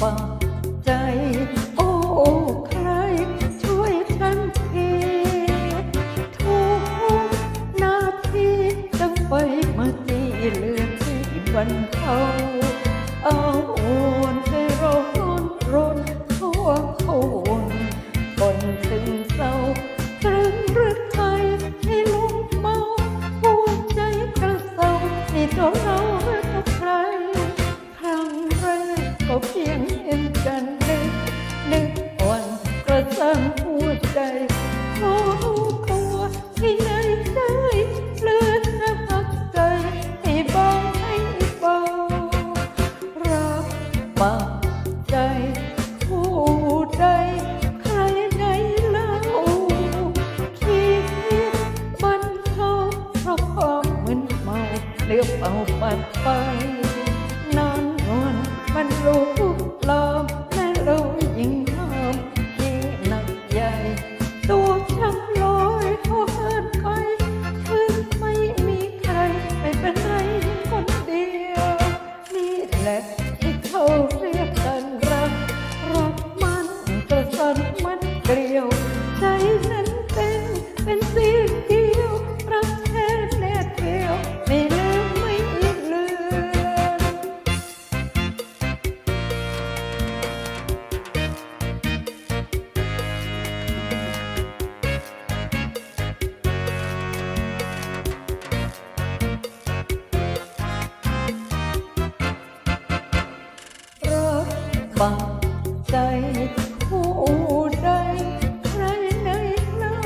ปากใจ โอ้ใครช่วยฉันทีทุกนาทีต้องไปมาตีเลือดที่บันเทา กระสันหัวใจขอรู้ตัวที่ไหนได้เลือดระหักใจให้เบาให้เบารักปากใจผู้ใดใครไหนเล่าคิดมันเขาเพราะความมึนเมาเลือบเอาปัดไปนอนนวลมันรู้ กบังใจผู้ใดใครในเล่า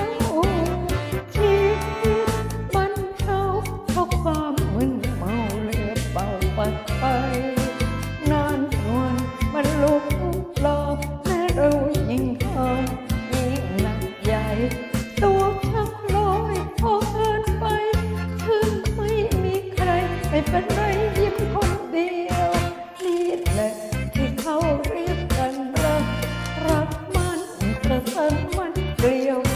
ชีวิตมันเท่าเพราะความมึนเมาเลือดเบาปัดไป นานนวลมันลุกลามแม่เรายิ่งห้ามยิ่งหนักใหญ่ ตัวชักลอยพอเกินไป ถึงไม่มีใครไม่เป็นไรยิ้มคน mắt người